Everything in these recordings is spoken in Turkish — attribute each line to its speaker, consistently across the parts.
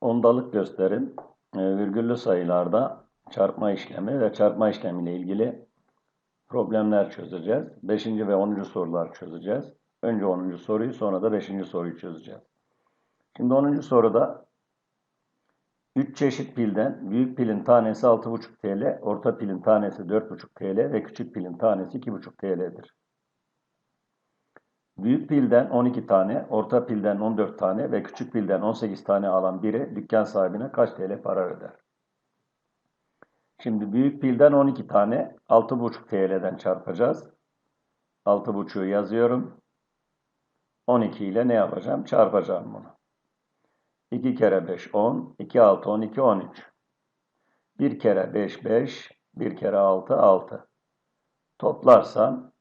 Speaker 1: Ondalık gösterim, e, virgüllü sayılarda çarpma işlemi ve çarpma işlemiyle ilgili problemler çözeceğiz. 5. ve 10. sorular çözeceğiz. Önce 10. soruyu sonra da 5. soruyu çözeceğiz. Şimdi 10. soruda 3 çeşit pilden büyük pilin tanesi 6,5 TL, orta pilin tanesi 4,5 TL ve küçük pilin tanesi 2,5 TL'dir. Büyük pilden 12 tane, orta pilden 14 tane ve küçük pilden 18 tane alan biri dükkan sahibine kaç TL para öder? Şimdi büyük pilden 12 tane 6,5 TL'den çarpacağız. 6,5'u yazıyorum. 12 ile ne yapacağım? Çarpacağım bunu. 2 kere 5 10, 2 6 12 13. 1 kere 5 5, 1 kere 6 6. Toplarsam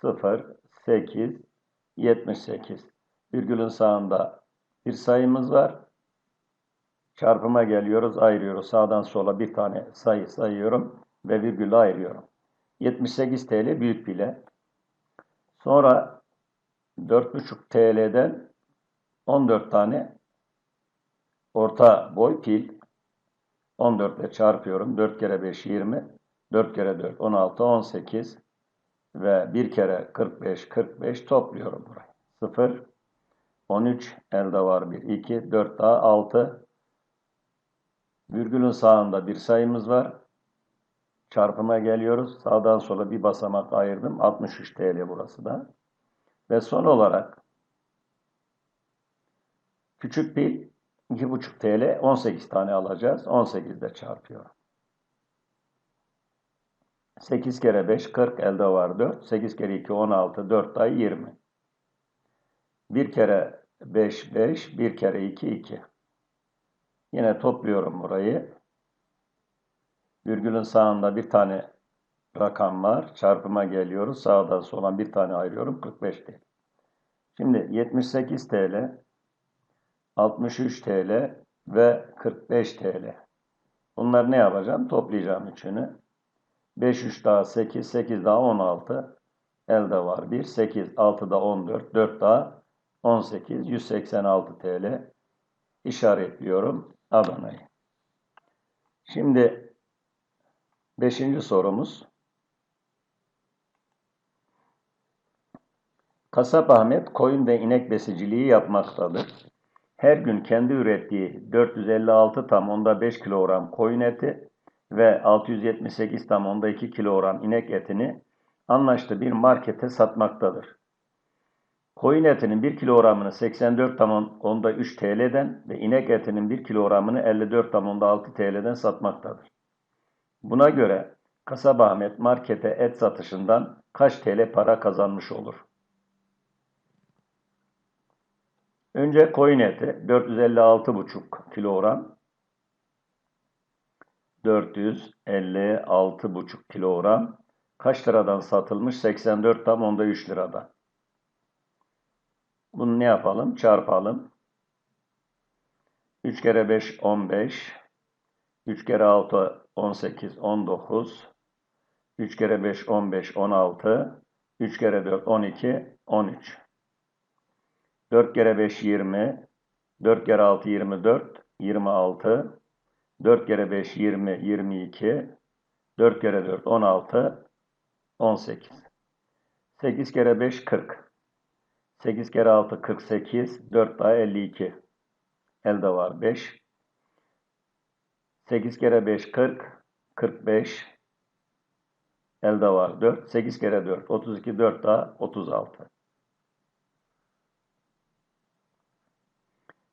Speaker 1: 0 8 78. Virgülün sağında bir sayımız var. Çarpıma geliyoruz, ayırıyoruz. Sağdan sola bir tane sayı sayıyorum ve virgülü ayırıyorum. 78 TL büyük bile. Sonra 4,5 TL'den 14 tane orta boy pil 14 ile çarpıyorum. 4 kere 5 20. 4 kere 4 16 18 ve 1 kere 45 45 topluyorum burayı. 0 13 elde var 1 2 4 daha 6 virgülün sağında bir sayımız var. Çarpıma geliyoruz. Sağdan sola bir basamak ayırdım. 63 TL burası da. Ve son olarak küçük pil 2,5 TL 18 tane alacağız. 18 de çarpıyorum. 8 kere 5 40 elde var 4. 8 kere 2 16 4 daha 20. 1 kere 5 5 1 kere 2 2. Yine topluyorum burayı. Virgülün sağında bir tane rakam var. Çarpıma geliyoruz. Sağdan sola bir tane ayırıyorum. 45 TL. Şimdi 78 TL, 63 TL ve 45 TL. Bunları ne yapacağım? Toplayacağım üçünü. 5 3 daha 8, 8 daha 16. Elde var 1, 8, 6 da 14, 4 daha 18, 186 TL işaretliyorum Adana'yı. Şimdi 5. sorumuz. Kasap Ahmet koyun ve inek besiciliği yapmaktadır. Her gün kendi ürettiği 456 tam onda 5 kilogram koyun eti ve 678 tam onda 2 kilogram inek etini anlaştığı bir markete satmaktadır. Koyun etinin 1 kilogramını 84 tam onda 3 TL'den ve inek etinin 1 kilogramını 54 tam onda 6 TL'den satmaktadır. Buna göre Kasap Ahmet markete et satışından kaç TL para kazanmış olur? Önce koyun eti 456,5 kilogram 456,5 kilogram kaç liradan satılmış? 84 tam onda 3 liradan. Bunu ne yapalım? Çarpalım. 3 kere 5 15. 3 kere 6 18 19. 3 kere 5 15 16. 3 kere 4 12 13. 4 kere 5 20. 4 kere 6 24 26. 4 kere 5 20 22. 4 kere 4 16 18. 8 kere 5 40. 8 kere 6 48, 4 daha 52. Elde var 5. 8 kere 5 40, 45. Elde var 4. 8 kere 4 32, 4 daha 36.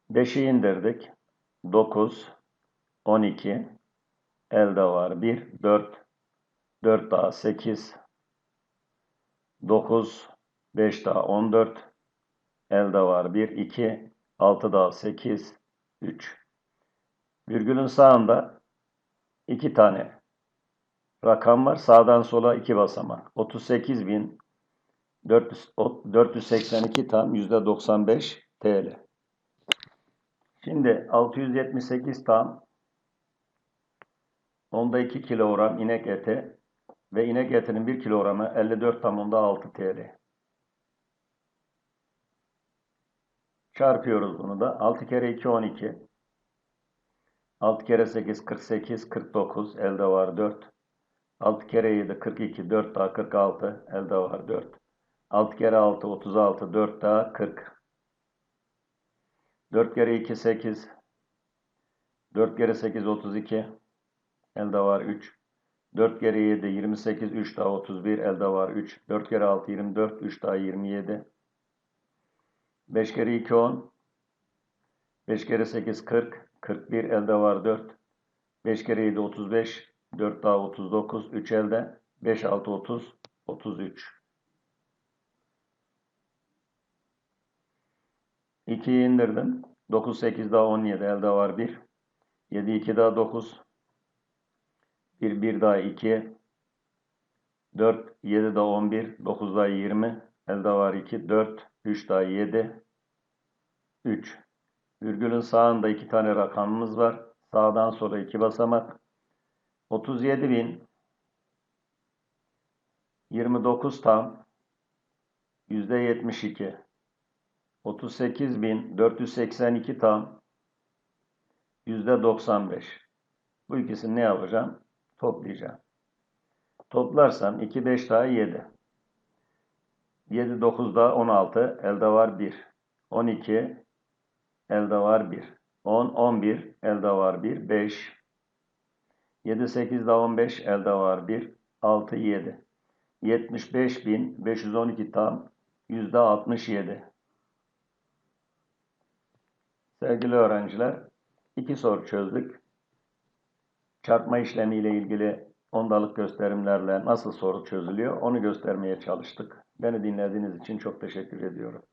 Speaker 1: 5'i indirdik. 9, 12. Elde var 1, 4. 4 daha 8. 9, 5 daha 14. Elde var 1, 2, 6 daha 8, 3. Virgülün sağında 2 tane rakam var. Sağdan sola 2 basamak. 38.482 tam %95 TL. Şimdi 678 tam onda 2 kilogram inek eti ve inek etinin 1 kilogramı 54 tam onda 6 TL. Çarpıyoruz bunu da. 6 kere 2 12. 6 kere 8 48, 49, elde var 4. 6 kere 7 42, 4 daha 46, elde var 4. 6 kere 6 36, 4 daha 40. 4 kere 2 8, 4 kere 8 32, elde var 3. 4 kere 7 28, 3 daha 31, elde var 3. 4 kere 6 24, 3 daha 27. 5 kere 2 10, 5 kere 8 40, 41 elde var 4. 5 kere 7 35, 4 daha 39, 3 elde. 5 6 30, 33. 2'yi indirdim. 9 8 daha 17 elde var 1. 7 2 daha 9. 1 1 daha 2. 4 7 daha 11, 9 daha 20. Elde var 2, 4, 3 daha 7, 3. Virgülün sağında iki tane rakamımız var. Sağdan sonra iki basamak. 37 bin 29 tam yüzde 72 38 bin 482 tam yüzde 95 bu ikisini ne yapacağım? Toplayacağım. Toplarsam 2 5 daha 7 7 9 daha 16 elde var 1 12 elde var 1 10 11 elde var 1 5 7 8 daha 15 elde var 1 6 7 75.512 tam yüzde 67. Sevgili öğrenciler, iki soru çözdük. Çarpma işlemi ile ilgili ondalık gösterimlerle nasıl soru çözülüyor onu göstermeye çalıştık. Beni dinlediğiniz için çok teşekkür ediyorum.